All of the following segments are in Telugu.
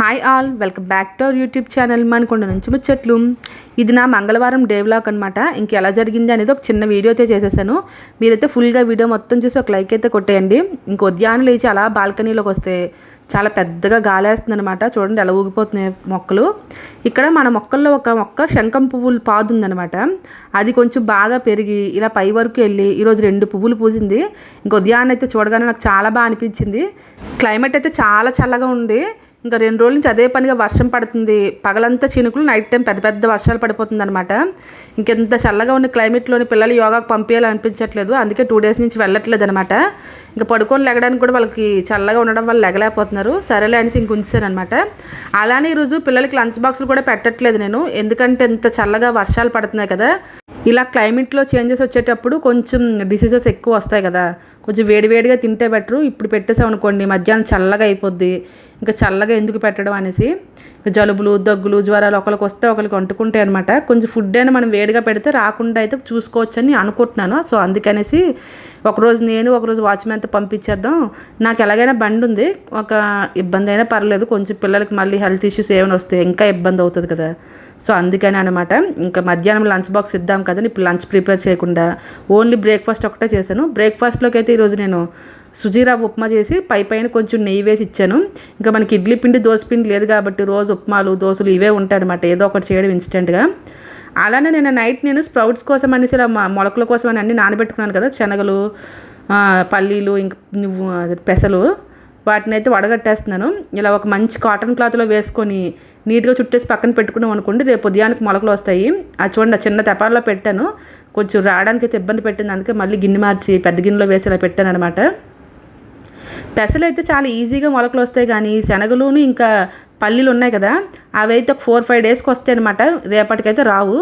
Hi all welcome back to our YouTube channel Manakonda నుంచి ముచ్చట్లు ఇది నా మంగళవారం డే వ్లాగ్ అనమాట ఇంక ఎలా జరిగింది అనేది ఒక చిన్న వీడియో అయితే చేసేసాను. మీరైతే ఫుల్గా వీడియో మొత్తం చూసి ఒక లైక్ అయితే కొట్టేయండి. ఇంక ఉద్యానం లేచి అలా బాల్కనీలోకి వస్తే చాలా పెద్దగా గాలేస్తుంది అనమాట చూడండి ఎలా ఊగిపోతున్నాయి మొక్కలు. ఇక్కడ మన మొక్కల్లో ఒక మొక్క శంఖం పువ్వులు పాదు ఉందనమాట అది కొంచెం బాగా పెరిగి ఇలా పై వరకు వెళ్ళి ఈరోజు రెండు పువ్వులు పూసింది. ఇంక ఉదయాన్నే అయితే చూడగానే నాకు చాలా బాగా అనిపించింది. క్లైమేట్ అయితే చాలా చల్లగా ఉంది. ఇంకా రెండు రోజుల నుంచి అదే పనిగా వర్షం పడుతుంది. పగలంతా చినుకులు నైట్ టైం పెద్ద పెద్ద వర్షాలు పడిపోతుంది అనమాట ఇంకెంత చల్లగా ఉన్న క్లైమేట్లోని పిల్లలు యోగాకు పంపించాలనిపించట్లేదు అందుకే టూ డేస్ నుంచి వెళ్ళట్లేదు అనమాట ఇంకా పడుకొని లెగడానికి కూడా వాళ్ళకి చల్లగా ఉండడం వల్ల లెగలేకపోతున్నారు. సరేలే అనేసి ఇంక ఉంచాను అనమాట అలానే ఈరోజు పిల్లలకి లంచ్ బాక్సులు కూడా పెట్టట్లేదు నేను. ఎందుకంటే ఇంత చల్లగా వర్షాలు పడుతున్నాయి కదా. ఇలా క్లైమేట్లో చేంజెస్ వచ్చేటప్పుడు కొంచెం డిసీజెస్ ఎక్కువ వస్తాయి కదా. కొంచెం వేడివేడిగా తింటే బెటరు. ఇప్పుడు పెట్టేసాం అనుకోండి మధ్యాహ్నం చల్లగా అయిపోద్ది. ఇంకా చల్లగా ఎందుకు పెట్టడం అనేసి ఇంకా జలుబులు దగ్గులు జ్వరాలు ఒకరికి వస్తే ఒకరికి వంటుకుంటాయి అనమాట కొంచెం ఫుడ్ అయినా మనం వేడిగా పెడితే రాకుండా అయితే చూసుకోవచ్చని అనుకుంటున్నాను. సో అందుకనేసి ఒకరోజు నేను ఒకరోజు వాచ్మెన్తో పంపించేద్దాం. నాకు ఎలాగైనా బండి ఉంది. ఒక ఇబ్బంది అయినా పర్లేదు. కొంచెం పిల్లలకి మళ్ళీ హెల్త్ ఇష్యూస్ ఏమైనా వస్తే ఇంకా ఇబ్బంది అవుతుంది కదా. సో అందుకని అనమాట ఇంకా మధ్యాహ్నం లంచ్ బాక్స్ ఇద్దాం కదా ఇప్పుడు లంచ్ ప్రిపేర్ చేయకుండా. ఓన్లీ బ్రేక్ఫాస్ట్ ఒకటే చేశాను. బ్రేక్ఫాస్ట్లోకి అయితే ఈరోజు నేను సుజీరా ఉప్మా చేసి పై పైన కొంచెం నెయ్యి వేసి ఇచ్చాను. ఇంకా మనకి ఇడ్లీ పిండి దోశ పిండి లేదు కాబట్టి రోజు ఉప్మాలు దోశలు ఇవే ఉంటాయి అనమాట ఏదో ఒకటి చేయడం ఇన్స్టెంట్గా. అలానే నేను నైట్ నేను స్ప్రౌట్స్ కోసం అనేసి ఇలా మొలకల కోసం అని అన్ని నానబెట్టుకున్నాను కదా శనగలు పల్లీలు ఇంక నువ్వు పెసలు. వాటిని అయితే వడగట్టేస్తున్నాను. ఇలా ఒక మంచి కాటన్ క్లాత్లో వేసుకొని నీట్గా చుట్టేసి పక్కన పెట్టుకున్నాం అనుకోండి రేపు ఉదయానికి మొలకలు వస్తాయి. అది చూడండి చిన్న తెపాల్లో పెట్టాను. కొంచెం రావడానికి అయితే ఇబ్బంది పెట్టింది. అందుకే మళ్ళీ గిన్నె మార్చి పెద్ద గిన్నెలో వేసి ఇలా పెట్టాను అనమాట పెసలు అయితే చాలా ఈజీగా మొలకలు వస్తాయి కానీ శనగలును ఇంకా పల్లీలు ఉన్నాయి కదా అవి అయితే ఒక ఫోర్ ఫైవ్ డేస్కి వస్తాయి అనమాట రేపటికైతే రావు.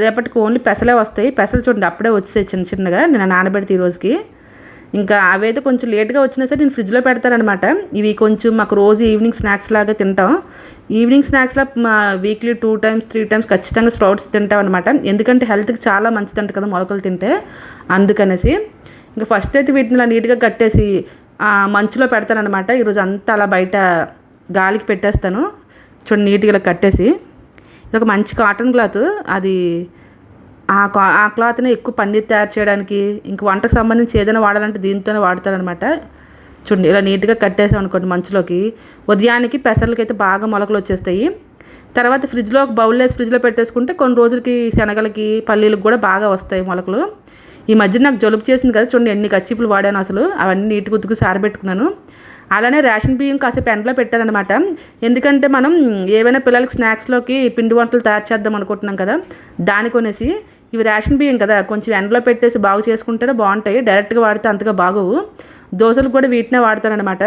రేపటికి ఓన్లీ పెసలే వస్తాయి. పెసలు చూడండి అప్పుడే వచ్చేసాయి చిన్న చిన్నగా. నేను నానబెడితే ఈ రోజుకి. ఇంకా అవైతే కొంచెం లేట్గా వచ్చినా సరే నేను ఫ్రిడ్జ్లో పెడతానమాట ఇవి కొంచెం మాకు రోజు ఈవినింగ్ స్నాక్స్ లాగా తింటాం. ఈవినింగ్ స్నాక్స్లో మా weekly two times three times ఖచ్చితంగా స్ప్రౌట్స్ తింటాం అనమాట ఎందుకంటే హెల్త్కి చాలా మంచిదంట కదా మొలకలు తింటే. అందుకనేసి ఇంకా ఫస్ట్ అయితే వీటిని ఇలా నీట్గా కట్టేసి మంచులో పెడతానమాట ఈరోజు అంతా అలా బయట గాలికి పెట్టేస్తాను. చూడండి నీట్గా ఇలా కట్టేసి. ఇది ఒక మంచి కాటన్ క్లాత్. అది ఆ కా ఆ క్లాత్ని ఎక్కువ పన్నీర్ తయారు చేయడానికి ఇంక వంటకు సంబంధించి ఏదైనా వాడాలంటే దీంతోనే వాడతారనమాట చూడండి ఇలా నీట్గా కట్టేసాం అనుకోండి మంచులోకి. ఉదయానికి పెసర్లకి అయితే బాగా మొలకలు వచ్చేస్తాయి. తర్వాత ఫ్రిడ్జ్లో ఒక బౌల్ వేసి ఫ్రిడ్జ్లో పెట్టేసుకుంటే కొన్ని రోజులకి శనగలకి పల్లీలకు కూడా బాగా వస్తాయి మొలకలు. ఈ మధ్య నాకు జలుబు చేసింది కదా చూడండి ఎన్ని కచ్చిపులు వాడాను అసలు. అవన్నీ నీటి గుద్దుకు సారబెట్టుకున్నాను. అలానే రేషన్ బియ్యం కాసేపు ఎండలో పెట్టానమాట ఎందుకంటే మనం ఏవైనా పిల్లలకి స్నాక్స్లోకి పిండి వంటలు తయారు చేద్దాం అనుకుంటున్నాం కదా దాని కొనేసి ఇవి రేషన్ బియ్యం కదా కొంచెం ఎండలో పెట్టేసి బాగు చేసుకుంటేనే బాగుంటాయి. డైరెక్ట్గా వాడితే అంతగా బాగోవు. దోశలు కూడా వీటినే వాడతానమాట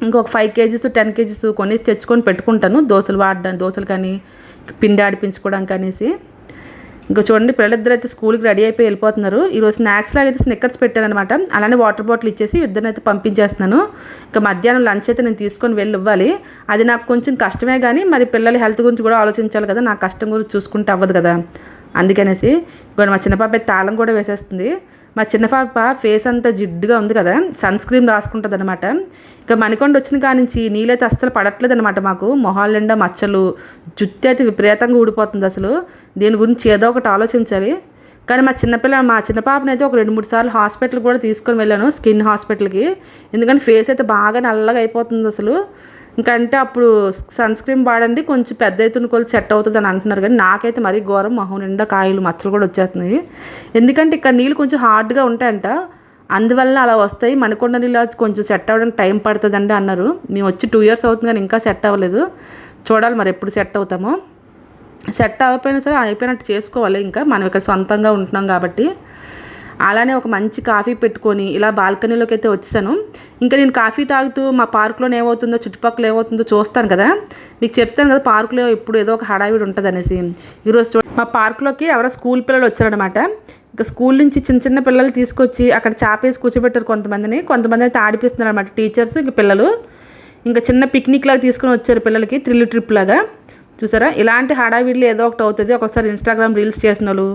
ఇంకొక ఫైవ్ కేజీస్ టెన్ కేజీస్ కొన్ని తెచ్చుకొని పెట్టుకుంటాను. దోశలు వాడడానికి దోశలు కానీ పిండి ఆడిపించుకోవడానికి అనేసి ఇంకా చూడండి పిల్లలిద్దరు అయితే స్కూల్కి రెడీ అయిపోయి వెళ్ళిపోతున్నారు. ఈరోజు స్నాక్స్ లాగా అయితే స్నిక్కర్స్ పెట్టారనమాట. అలానే వాటర్ బాటిల్ ఇచ్చేసి ఇద్దరిని అయితే పంపించేస్తున్నాను. ఇంకా మధ్యాహ్నం లంచ్ అయితే నేను తీసుకొని వెళ్ళి ఇవ్వాలి. అది నాకు కొంచెం కష్టమే కానీ మరి పిల్లల హెల్త్ గురించి కూడా ఆలోచించాలి కదా నా కష్టం గురించి చూసుకుంటే అవ్వదు కదా. అందుకనేసి ఇప్పుడు మా చిన్న పాప తాళం కూడా వేసేస్తుంది. మా చిన్న పాప ఫేస్ అంతా జిడ్డుగా ఉంది కదా సన్ స్క్రీన్ రాసుకుంటుంది అనమాట ఇంకా మణికొండ వచ్చిన కాడి నుంచి నీళ్ళైతే అస్సలు పడట్లేదు అనమాట మాకు. మొహాల నిండా మచ్చలు జుట్టు అయితే విపరీతంగా ఊడిపోతుంది అసలు. దీని గురించి ఏదో ఒకటి ఆలోచించాలి. కానీ మా చిన్నపిల్ల మా చిన్న పాపని అయితే ఒక రెండు మూడు సార్లు హాస్పిటల్ కూడా తీసుకొని వెళ్ళాను స్కిన్ హాస్పిటల్కి. ఎందుకంటే ఫేస్ అయితే బాగా నల్లగా అయిపోతుంది అసలు. ఇంకంటే అప్పుడు సన్ స్క్రీన్ వాడండి కొంచెం పెద్ద ఎత్తున కొలు సెట్ అవుతుంది అని అంటున్నారు కానీ నాకైతే మరీ ఘోరం మొహం నిండా కాయలు మచ్చలు కూడా వచ్చేస్తున్నాయి. ఎందుకంటే ఇక్కడ నీళ్ళు కొంచెం హార్డ్గా ఉంటాయంట. అందువల్ల అలా వస్తాయి. మణికొండ నీళ్ళు కొంచెం సెట్ అవ్వడానికి టైం పడుతుందండి అన్నారు. మేము వచ్చి టూ ఇయర్స్ అవుతుంది కానీ ఇంకా సెట్ అవ్వలేదు. చూడాలి మరి ఎప్పుడు సెట్ అవుతామో. సెట్ అవ్వకపోయినా సరే అయిపోయినట్టు చేసుకోవాలి ఇంకా. మనం ఇక్కడ సొంతంగా ఉంటున్నాం కాబట్టి. అలానే ఒక మంచి కాఫీ పెట్టుకొని ఇలా బాల్కనీలోకి అయితే వచ్చాను. ఇంకా నేను కాఫీ తాగుతూ మా పార్కులో ఏమవుతుందో చుట్టుపక్కల ఏమవుతుందో చూస్తాను కదా. మీకు చెప్తాను కదా పార్కులో ఇప్పుడు ఏదో ఒక హడావిడి ఉంటుంది అనేసి ఈరోజు మా పార్కులోకి ఎవరో స్కూల్ పిల్లలు వచ్చారనమాట ఇంకా స్కూల్ నుంచి చిన్న చిన్న పిల్లలు తీసుకొచ్చి అక్కడ చాపేసి కూర్చోబెట్టారు కొంతమందిని. కొంతమంది అయితే ఆడిపిస్తున్నారు అనమాట టీచర్స్ ఇంకా పిల్లలు. ఇంకా చిన్న పిక్నిక్ లాగా తీసుకొని వచ్చారు పిల్లలకి త్రిల్లు ట్రిప్ లాగా చూసారా? ఇలాంటి హడావిడిలో ఏదో ఒకటి అవుతుంది. ఒక్కొక్కసారి ఇన్స్టాగ్రామ్ రీల్స్ చేసిన వాళ్ళు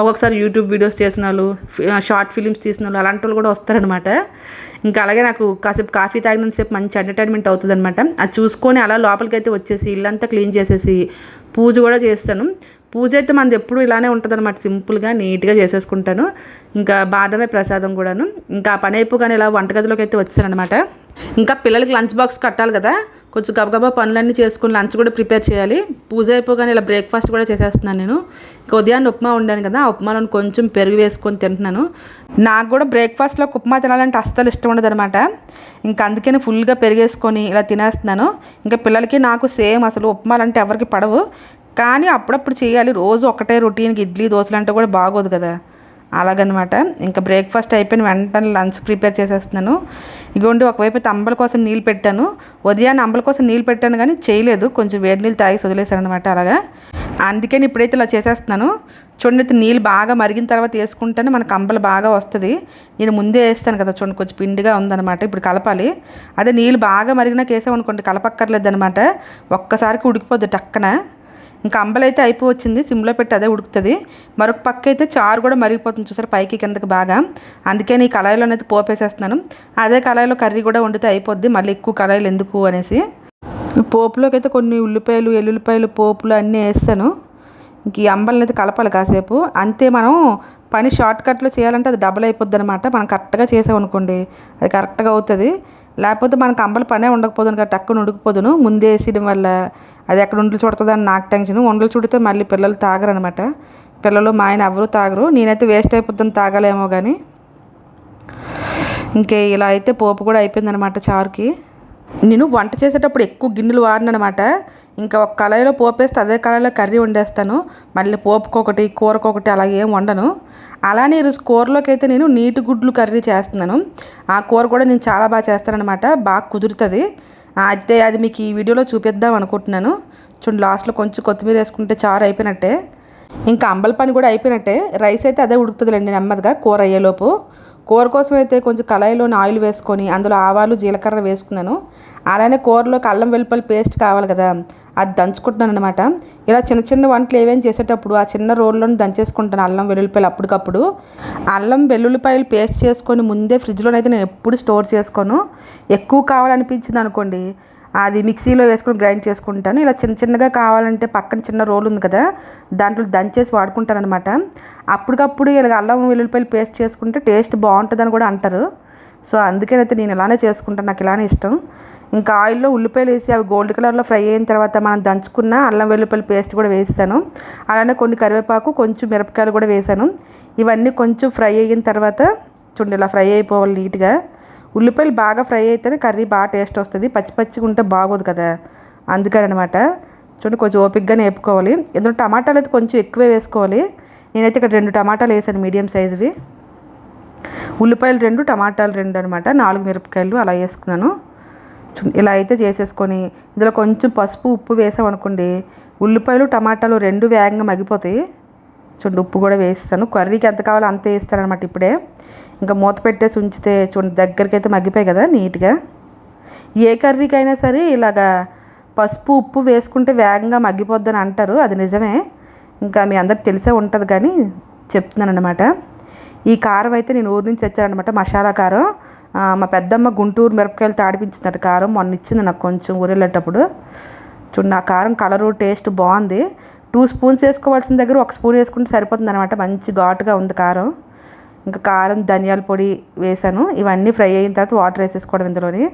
ఒక్కొక్కసారి యూట్యూబ్ వీడియోస్ చేసిన వాళ్ళు షార్ట్ ఫిలిమ్స్ తీసిన వాళ్ళు అలాంటి వాళ్ళు కూడా వస్తారనమాట ఇంకా అలాగే నాకు కాసేపు కాఫీ తాగినంతసేపు మంచి ఎంటర్టైన్మెంట్ అవుతుంది అనమాట అది చూసుకొని అలా లోపలికి అయితే వచ్చేసి ఇల్లంతా క్లీన్ చేసేసి పూజ కూడా చేస్తాను. పూజ అయితే మనది ఎప్పుడు ఇలానే ఉంటుంది అనమాట సింపుల్గా నీట్గా చేసేసుకుంటాను. ఇంకా బాదమే ప్రసాదం కూడాను. ఇంకా ఆ పని అయిపోగానే ఇలా వంటగదిలోకి అయితే వచ్చాను అనమాట ఇంకా పిల్లలకి లంచ్ బాక్స్ కట్టాలి కదా. కొంచెం గబగబా పనులన్నీ చేసుకుని లంచ్ కూడా ప్రిపేర్ చేయాలి. పూజ అయిపోగానే ఇలా బ్రేక్ఫాస్ట్ కూడా చేసేస్తున్నాను నేను. ఇంకా ఉదయాన్నే ఉప్మా ఉండాను కదా. ఆ ఉప్మాలో కొంచెం పెరుగు వేసుకొని తింటున్నాను. నాకు కూడా బ్రేక్ఫాస్ట్లో ఉప్మా తినాలంటే అస్సలు ఇష్టం ఉండదు అనమాట ఇంకా అందుకని ఫుల్గా పెరిగేసుకొని ఇలా తినేస్తున్నాను. ఇంకా పిల్లలకి నాకు సేమ్ అసలు ఉప్మాలు అంటే ఎవరికి పడవు. కానీ అప్పుడప్పుడు చేయాలి. రోజు ఒకటే రొటీన్కి ఇడ్లీ దోశలు అంటే కూడా బాగోదు కదా. అలాగనమాట. ఇంకా బ్రేక్ఫాస్ట్ అయిపోయిన వెంటనే లంచ్ ప్రిపేర్ చేసేస్తున్నాను. ఇగోండి ఒకవైపు అయితే అంబల కోసం నీళ్ళు పెట్టాను. ఉదయాన్నే అంబల కోసం నీళ్ళు పెట్టాను కానీ చేయలేదు. కొంచెం వేడి నీళ్ళు తాగి వదిలేశాను అనమాట అలాగా అందుకని ఇప్పుడైతే ఇలా చేసేస్తున్నాను. చూడండి అయితే నీళ్ళు బాగా మరిగిన తర్వాత వేసుకుంటేనే మనకు అంబలు బాగా వస్తుంది. నేను ముందే వేస్తాను కదా చూడండి కొంచెం పిండిగా ఉందన్నమాట. ఇప్పుడు కలపాలి. అదే నీళ్ళు బాగా మరిగినాక వేసామనుకోండి కలపక్కర్లేదు అనమాట ఒక్కసారికి ఉడికిపోద్ది టక్కన. ఇంకా అంబలైతే అయిపోవచ్చింది సిమ్లో పెట్టి అదే ఉడుకుతుంది. మరొక పక్క అయితే చారు కూడా మరిగిపోతుంది చూసారు పైకి కిందకి బాగా. అందుకే ఈ అనేది పోపేసేస్తున్నాను. అదే కళాయిలో కర్రీ కూడా వండితే అయిపోద్ది మళ్ళీ ఎక్కువ కళాయిలు ఎందుకు అనేసి. పోపులోకి అయితే కొన్ని ఉల్లిపాయలు ఎల్లుల్లిపాయలు పోపులు అన్నీ వేస్తాను. ఇంక ఈ అంబల్ని అయితే కలపాలి కాసేపు. అంతే మనం పని షార్ట్ కట్లో చేయాలంటే అది డబుల్ అయిపోద్ది అనమాట మనం కరెక్ట్గా చేసామనుకోండి అది కరెక్ట్గా అవుతుంది. లేకపోతే మనకు అంబల పనే ఉండకపోదును కదా టక్కున ఉడికిపోదును. ముందే వేసేయడం వల్ల అది ఎక్కడ ఉండలు చుడుతుందని నాకు టెన్షన్. ఉండలు చుడితే మళ్ళీ పిల్లలు తాగరనమాట పిల్లలు మా ఆయన ఎవరు తాగరు. నేనైతే వేస్ట్ అయిపోతుంది తాగలేమో కానీ ఇంకే ఇలా అయితే పోపు కూడా అయిపోయిందనమాట చారుకి. నేను వంట చేసేటప్పుడు ఎక్కువ గిన్నెలు వాడినమాట ఇంకా ఒక కళాయిలో పోపేస్తే అదే కళాయిలో కర్రీ వండేస్తాను. మళ్ళీ పోపుకొకటి కూరకొకటి అలాగే ఏం వండను. అలానే ఈరోజు కూరలోకి అయితే నేను నీటి గుడ్లు కర్రీ చేస్తున్నాను. ఆ కూర కూడా నేను చాలా బాగా చేస్తానఅనమాట బాగా కుదురుతుంది. అయితే అది మీకు ఈ వీడియోలో చూపిద్దాం అనుకుంటున్నాను. చూడండి లాస్ట్లో కొంచెం కొత్తిమీర వేసుకుంటే చారు అయిపోయినట్టే. ఇంకా అంబల పని కూడా అయిపోయినట్టే. రైస్ అయితే అదే ఉడుకుతుందిలేండి నెమ్మదిగా కూర అయ్యేలోపు. కూర కోసం అయితే కొంచెం కళాయిలోని ఆయిల్ వేసుకొని అందులో ఆవాలు జీలకర్ర వేసుకున్నాను. అలానే కూరలోకి అల్లం వెల్లుల్లి పేస్ట్ కావాలి కదా అది దంచుకుంటున్నాను అనమాట ఇలా చిన్న చిన్న వంటలు ఏమేమి చేసేటప్పుడు ఆ చిన్న రోల్లోని దంచేసుకుంటాను అల్లం వెల్లుల్లిపాయలు అప్పటికప్పుడు. అల్లం వెల్లుల్లిపాయలు పేస్ట్ చేసుకొని ముందే ఫ్రిడ్జ్లోనైతే నేను ఎప్పుడు స్టోర్ చేసుకోను. ఎక్కువ కావాలనిపించింది అనుకోండి అది మిక్సీలో వేసుకొని గ్రైండ్ చేసుకుంటాను. ఇలా చిన్న చిన్నగా కావాలంటే పక్కన చిన్న రోల్ ఉంది కదా దాంట్లో దంచేసి వాడుకుంటాను అనమాట అప్పటికప్పుడు ఇలా అల్లం వెల్లుల్లిపాయలు పేస్ట్ చేసుకుంటే టేస్ట్ బాగుంటుందని కూడా అంటారు. సో అందుకేనైతే నేను ఇలానే చేసుకుంటాను. నాకు ఇలానే ఇష్టం. ఇంకా ఆయిల్లో ఉల్లిపాయలు వేసి అవి గోల్డ్ కలర్లో ఫ్రై అయిన తర్వాత మనం దంచుకున్న అల్లం వెల్లుల్లిపాయల పేస్ట్ కూడా వేసాను అలానే కొన్ని కరివేపాకు కొంచెం మిరపకాయలు కూడా వేసాను. ఇవన్నీ కొంచెం ఫ్రై అయిన తర్వాత చూడండి ఇలా ఫ్రై అయిపోవాలి నీట్గా. ఉల్లిపాయలు బాగా ఫ్రై అయితేనే కర్రీ బాగా టేస్ట్ వస్తుంది. పచ్చి పచ్చిగా ఉంటే బాగోదు కదా. అందుకని అనమాట చూడండి కొంచెం ఓపిక్గానే నేర్పుకోవాలి ఎందుకంటే టమాటాలు అయితే కొంచెం ఎక్కువే వేసుకోవాలి. నేనైతే ఇక్కడ రెండు టమాటాలు వేసాను మీడియం సైజువి. ఉల్లిపాయలు రెండు టమాటాలు రెండు అనమాట. నాలుగు మిరపకాయలు అలా వేసుకున్నాను. ఇలా అయితే చేసేసుకొని ఇందులో కొంచెం పసుపు ఉప్పు వేసామనుకోండి ఉల్లిపాయలు టమాటాలు రెండు వేగంగా మగ్గిపోతాయి. చూడండి ఉప్పు కూడా వేస్తాను. కర్రీకి ఎంత కావాలో అంతే వేస్తారనమాట ఇప్పుడే. ఇంకా మూత పెట్టేసి ఉంచితే చూడండి దగ్గరికి అయితే మగ్గిపోయాయి కదా నీట్గా. ఏ కర్రీకైనా సరే ఇలాగా పసుపు ఉప్పు వేసుకుంటే వేగంగా మగ్గిపోద్దని అంటారు. అది నిజమే. ఇంకా మీ అందరికి తెలిసే ఉంటుంది కానీ చెప్తున్నాను అనమాట ఈ కారం అయితే నేను ఊరి నుంచి తెచ్చానమాట మసాలా కారం. మా పెద్దమ్మ గుంటూరు మిరపకాయలు తాడిపించినట్టు కారం. మొన్న ఇచ్చింది నాకు కొంచెం ఊరు వెళ్ళేటప్పుడు చూడండి ఆ కారం కలరు టేస్ట్ బాగుంది. టూ స్పూన్స్ వేసుకోవాల్సిన దగ్గర ఒక స్పూన్ వేసుకుంటే సరిపోతుంది అనమాట మంచి ఘాటుగా ఉంది కారం. ఇంకా కారం ధనియాల పొడి వేసాను. ఇవన్నీ ఫ్రై అయిన తర్వాత వాటర్ వేసేసుకోవడం ఇందులోని.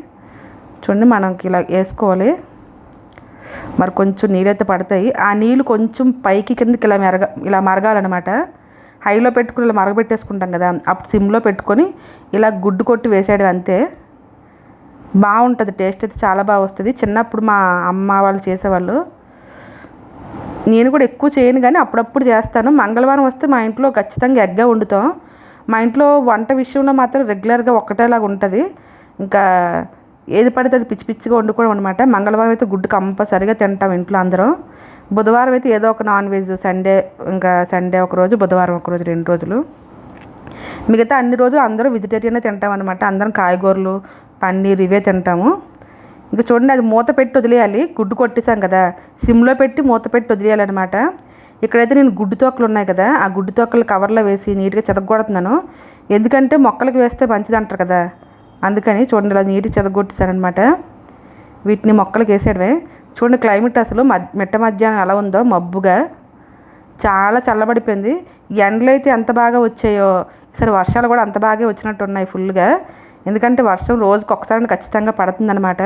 చూడండి మనకి ఇలా వేసుకోవాలి. మరి కొంచెం నీళ్ళైతే పడతాయి. ఆ నీళ్ళు కొంచెం పైకి కిందకి ఇలా మెరగ ఇలా మరగాలన్నమాట. హైలో పెట్టుకుని ఇలా మరగబెట్టేసుకుంటాం కదా అప్పుడు సిమ్లో పెట్టుకొని ఇలా గుడ్డు కొట్టి వేసాడు అంతే. బాగుంటుంది టేస్ట్ అయితే చాలా బాగా వస్తుంది. చిన్నప్పుడు మా అమ్మ వాళ్ళు చేసేవాళ్ళు. నేను కూడా ఎక్కువ చేయను కానీ అప్పుడప్పుడు చేస్తాను. మంగళవారం వస్తే మా ఇంట్లో ఖచ్చితంగా ఎగ్గా వండుతాం. మా ఇంట్లో వంట విషయంలో మాత్రం రెగ్యులర్గా ఒక్కటేలాగా ఉంటుంది. ఇంకా ఏది పడితే అది పిచ్చి పిచ్చిగా వండుకోవడం అనమాట మంగళవారం అయితే గుడ్డు కంపల్సరిగా తింటాం ఇంట్లో అందరం. బుధవారం అయితే ఏదో ఒక నాన్ వెజ్ సండే ఇంకా సండే ఒక రోజు బుధవారం ఒక రోజు రెండు రోజులు. మిగతా అన్ని రోజులు అందరూ వెజిటేరియనే తింటాం అనమాట అందరం కాయగూరలు పన్నీర్ ఇవే తింటాము. ఇంకా చూడండి అది మూత పెట్టి వదిలేయాలి. గుడ్డు కొట్టేసాం కదా. సిమ్లో పెట్టి మూత పెట్టి వదిలేయాలన్నమాట. ఇక్కడైతే నేను గుడ్డు తోకలు ఉన్నాయి కదా ఆ గుడ్డు తోకలు కవర్లో వేసి నీట్గా చెదగొడుతున్నాను. ఎందుకంటే మొక్కలకి వేస్తే మంచిది అంటారు కదా. అందుకని చూడండి ఇలా నీట్గా చెదగొట్టేసానమాట వీటిని మొక్కలకి వేసేయడమే. చూడండి క్లైమేట్ అసలు మిట్ట మధ్యాహ్నం ఎలా ఉందో మబ్బుగా. చాలా చల్లబడిపోయింది. ఎండలు అయితే ఎంత బాగా వచ్చాయో. సరే వర్షాలు కూడా అంత బాగా వచ్చినట్టు ఉన్నాయి ఫుల్గా. ఎందుకంటే వర్షం రోజుకి ఒకసారి ఖచ్చితంగా పడుతుందన్నమాట.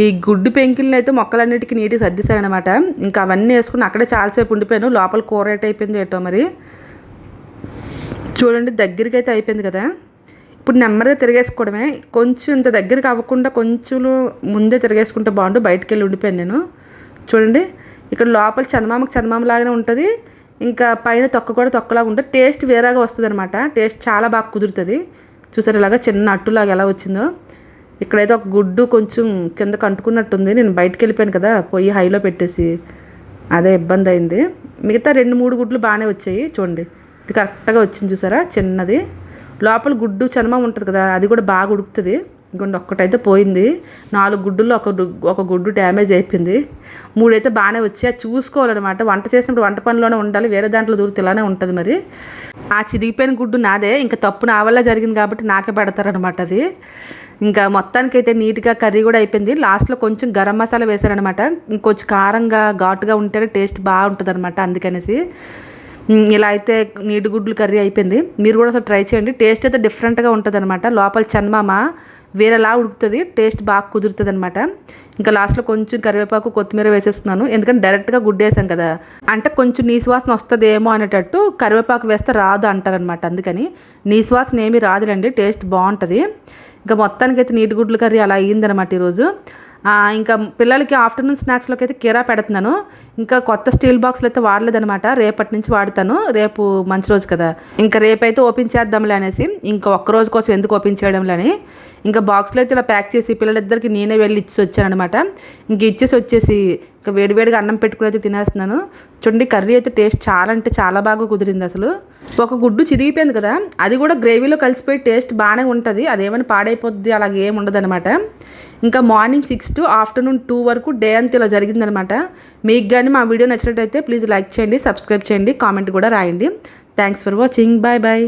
ఈ గుడ్డు పెంకిల్ని అయితే మొక్కలన్నిటికీ నీట్గా అనమాట ఇంకా అవన్నీ వేసుకుని అక్కడే చాలాసేపు ఉండిపోయాను. లోపల కూర ఏట అయిపోయింది ఏటో మరి. చూడండి దగ్గరికి అయితే అయిపోయింది కదా. ఇప్పుడు నెమ్మదిగా తిరిగేసుకోవడమే. కొంచెం ఇంత దగ్గరికి అవ్వకుండా కొంచెం ముందే తిరిగేసుకుంటే బాగుండు. బయటికి వెళ్ళి ఉండిపోయాను నేను. చూడండి ఇక్కడ లోపల చందమామకి చందమామలాగానే ఉంటుంది. ఇంకా పైన తొక్క కూడా తొక్కలాగా ఉంటుంది. టేస్ట్ వేరేగా వస్తుంది అనమాట టేస్ట్ చాలా బాగా కుదురుతుంది. చూసారు ఇలాగా చిన్న అట్టులాగా ఎలా వచ్చిందో. ఇక్కడైతే ఒక గుడ్డు కొంచెం కింద కంటుకున్నట్టుంది. నేను బయటకు వెళ్ళిపోయాను కదా పొయ్యి హైలో పెట్టేసి. అదే ఇబ్బంది అయింది. మిగతా రెండు మూడు గుడ్లు బాగానే వచ్చాయి. చూడండి ఇది కరెక్ట్గా వచ్చింది చూసారా? చిన్నది. లోపల గుడ్డు చనమం ఉంటుంది కదా అది కూడా బాగా ఉడుకుతుంది. గుండు ఒక్కటైతే పోయింది. నాలుగు గుడ్డుల్లో ఒక ఒక గుడ్డు డ్యామేజ్ అయిపోయింది. మూడైతే బాగానే వచ్చాయి అది చూసుకోవాలన్నమాట. వంట చేసినప్పుడు వంట పనిలోనే ఉండాలి. వేరే దాంట్లో దూరితే ఇలానే ఉంటుంది మరి. ఆ చిరిగిపోయిన గుడ్డు నాదే. ఇంకా తప్పు నా వల్ల జరిగింది కాబట్టి నాకే పెడతారనమాట అది. ఇంకా మొత్తానికైతే నీట్గా కర్రీ కూడా అయిపోయింది. లాస్ట్లో కొంచెం గరం మసాలా వేశారనమాట ఇంకొంచెం కారంగా ఘాటుగా ఉంటేనే టేస్ట్ బాగుంటుంది అనమాట అందుకనేసి. ఇలా అయితే నీటి గుడ్లు కర్రీ అయిపోయింది. మీరు కూడా అసలు ట్రై చేయండి. టేస్ట్ అయితే డిఫరెంట్గా ఉంటుంది అనమాట లోపల చందమామ వేరేలా ఉడుకుతుంది. టేస్ట్ బాగా కుదురుతుంది అనమాట ఇంకా లాస్ట్లో కొంచెం కరివేపాకు కొత్తిమీర వేసేస్తున్నాను. ఎందుకంటే డైరెక్ట్గా గుడ్డేసాం కదా. అంటే కొంచెం నీసువాసన వస్తుందేమో అనేటట్టు కరివేపాకు వేస్తే రాదు అంటారనమాట అందుకని నీసువాసన ఏమీ రాదులండి. టేస్ట్ బాగుంటుంది. ఇంకా మొత్తానికి అయితే నీటి గుడ్లు కర్రీ అలా అయ్యిందనమాట ఈరోజు. ఇంకా పిల్లలకి ఆఫ్టర్నూన్ స్నాక్స్లోకి అయితే కీరా పెడుతున్నాను. ఇంకా కొత్త స్టీల్ బాక్స్లు అయితే వాడలేదనమాట రేపటి నుంచి వాడతాను. రేపు మంచి రోజు కదా. ఇంకా రేపైతే ఓపెన్ చేద్దాంలే అనేసి ఇంకా ఒక్క రోజు కోసం ఎందుకు ఓపెన్ చేయడంలే అని. ఇంకా బాక్స్లో అయితే ఇలా ప్యాక్ చేసి పిల్లలిద్దరికి నేనే వెళ్ళి ఇచ్చి వచ్చాను అనమాట ఇంక ఇచ్చేసి వచ్చేసి ఇంకా వేడివేడిగా అన్నం పెట్టుకుని అయితే తినేస్తున్నాను. చూడండి కర్రీ అయితే టేస్ట్ చాలా అంటే చాలా బాగా కుదిరింది అసలు. ఒక గుడ్డు చిరిగిపోయింది కదా అది కూడా గ్రేవీలో కలిసిపోయి టేస్ట్ బాగానే ఉంటుంది. అదేమైనా పాడైపోద్ది అలాగే ఏమి ఉండదు అనమాట ఇంకా morning six to afternoon two వరకు డే అంతా ఇలా జరిగిందనమాట మీకు కానీ మా వీడియో నచ్చినట్టయితే ప్లీజ్ లైక్ చేయండి సబ్స్క్రైబ్ చేయండి కామెంట్ కూడా రాయండి. Thanks for watching. Bye bye.